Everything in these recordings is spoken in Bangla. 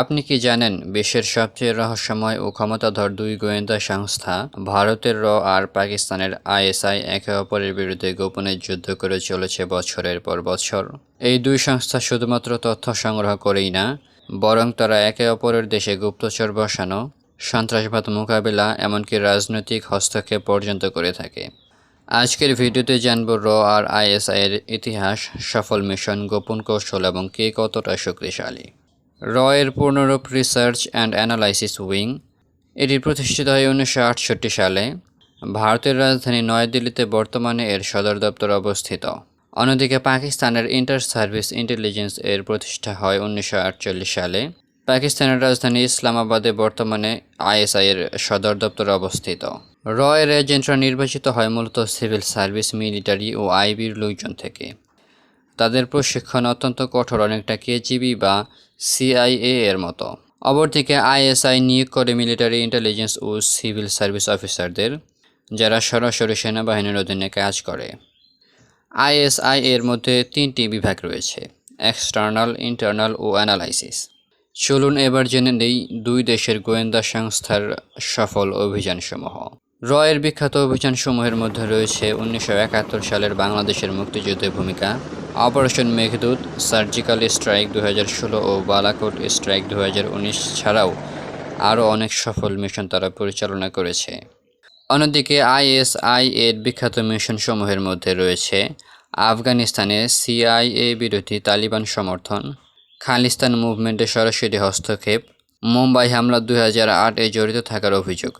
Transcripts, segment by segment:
আপনি কি জানেন বিশ্বের সবচেয়ে রহস্যময় ও ক্ষমতাধর দুই গোয়েন্দা সংস্থা ভারতের র আর পাকিস্তানের আইএসআই একে অপরের বিরুদ্ধে গোপনে যুদ্ধ করে চলেছে বছরের পর বছর? এই দুই সংস্থা শুধুমাত্র তথ্য সংগ্রহ করেই না, বরং তারা একে অপরের দেশে গুপ্তচর বসানো, সন্ত্রাসবাদ মোকাবিলা, এমনকি রাজনৈতিক হস্তক্ষেপ পর্যন্ত করে থাকে। আজকের ভিডিওতে জানব র আর আইএসআই এর ইতিহাস, সফল মিশন, গোপন কৌশল এবং কে কতটা শক্তিশালী। র এর পূর্ণরূপ রিসার্চ অ্যান্ড অ্যানালাইসিস উইং এটি প্রতিষ্ঠিত হয় উনিশশো আটষট্টি সালে। ভারতের রাজধানী নয়াদিল্লিতে বর্তমানে এর সদর দপ্তর অবস্থিত। অন্যদিকে পাকিস্তানের ইন্টার সার্ভিস ইন্টেলিজেন্স এর প্রতিষ্ঠা হয় উনিশশো আটচল্লিশ সালে। পাকিস্তানের রাজধানী ইসলামাবাদে বর্তমানে আইএসআই এর সদর দপ্তর অবস্থিত। রয়ের এজেন্টরা নির্বাচিত হয় মূলত সিভিল সার্ভিস মিলিটারি ও আইবির লোকজন থেকে। তাদের প্রশিক্ষণ অত্যন্ত কঠোর, অনেকটা কেজিবি বা সিআইএ এর মতো। অপরদিকে আইএসআই নিয়োগ করে মিলিটারি ইন্টেলিজেন্স ও সিভিল সার্ভিস অফিসারদের, যারা সরাসরি সেনাবাহিনীর অধীনে কাজ করে। আইএসআই এর মধ্যে তিনটি বিভাগ রয়েছে এক্সটার্নাল ইন্টারনাল ও অ্যানালাইসিস চলুন এবার জেনে নেই দুই দেশের গোয়েন্দা সংস্থার সফল অভিযানসমূহ। রয়ের বিখ্যাত অভিযানসমূহের মধ্যে রয়েছে উনিশশো একাত্তর সালের বাংলাদেশের মুক্তিযুদ্ধের ভূমিকা অপারেশন মেঘদূত, সার্জিক্যাল স্ট্রাইক দু ও বালাকোট স্ট্রাইক দু ছাড়াও আরও অনেক সফল মিশন তারা পরিচালনা করেছে। অন্যদিকে আইএসআই এর বিখ্যাত মিশনসমূহের মধ্যে রয়েছে আফগানিস্তানে সিআইএ বিরোধী তালিবান সমর্থন, খালিস্তান মুভমেন্টে সরাসরি হস্তক্ষেপ, মুম্বাই হামলা দু দুই এ জড়িত থাকার অভিযোগ,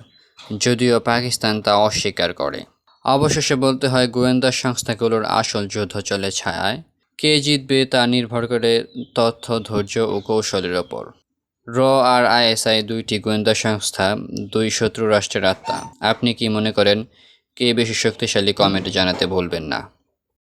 যদিও পাকিস্তান তা অস্বীকার করে। অবশেষে বলতে হয় গোয়েন্দা সংস্থাগুলোর আসল যুদ্ধ চলে ছায়ায়। কে জিতবে তা নির্ভর করে তথ্য, ধৈর্য ও কৌশলের ওপর। র আর আইএসআই দুইটি গোয়েন্দা সংস্থা, দুই শত্রু রাষ্ট্রের আত্মা। আপনি কি মনে করেন, কে বেশি শক্তিশালী কমেন্ট জানাতে ভুলবেন না?